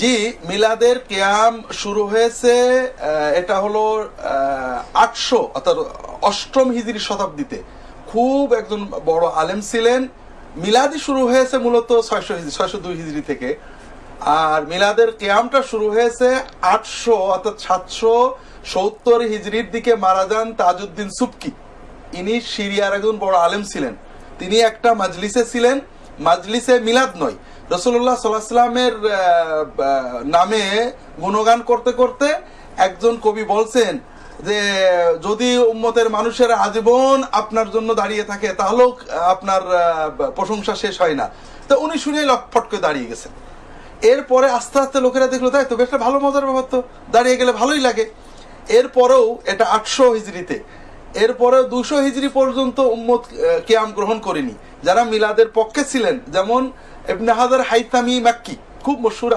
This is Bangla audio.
জি, মিলাদের কেয়াম শুরু হয়েছে এটা হলো আটশো, অর্থাৎ অষ্টম হিজরি শতাব্দীতে। খুব একজন বড় আলেম ছিলেন। মিলাদি শুরু হয়েছে মূলত ছয়শো ছয়শো দুই হিজরি থেকে। আর মিলাদের কেয়ামটা শুরু হয়েছে আটশো, অর্থাৎ সাতশো সত্তর হিজড়ির দিকে মারা যান তাজউদ্দিন সুবকি। ইনি সিরিয়ার একজন বড় আলেম ছিলেন। তিনি একটা মাজলিসে ছিলেন। মাজলিসে মিলাদ নয়। রসুল্লাহ সাল্লাহামের নামে গুণগান করতে করতে একজন কবি বলছেন যে, যদি উম্মতের মানুষের আজীবন আপনার জন্য দাঁড়িয়ে থাকে, তাহলেও আপনার প্রশংসা শেষ হয় না। তো উনি শুনে লটফট করে দাঁড়িয়ে গেছেন। এরপরে আস্তে আস্তে লোকেরা দেখল, তাই তো, বেশ, ভালো মজার ব্যাপার তো, দাঁড়িয়ে গেলে ভালোই লাগে। এরপরেও এটা আটশো হিজড়িতে এরপরে দুশো হিজড়ি পর্যন্ত উম্মত কেয়াম গ্রহণ করেনি। যারা মিলাদের পক্ষে ছিলেন যেমন ইবনে হাজার হাইতামি মাক্কি খুব মশুর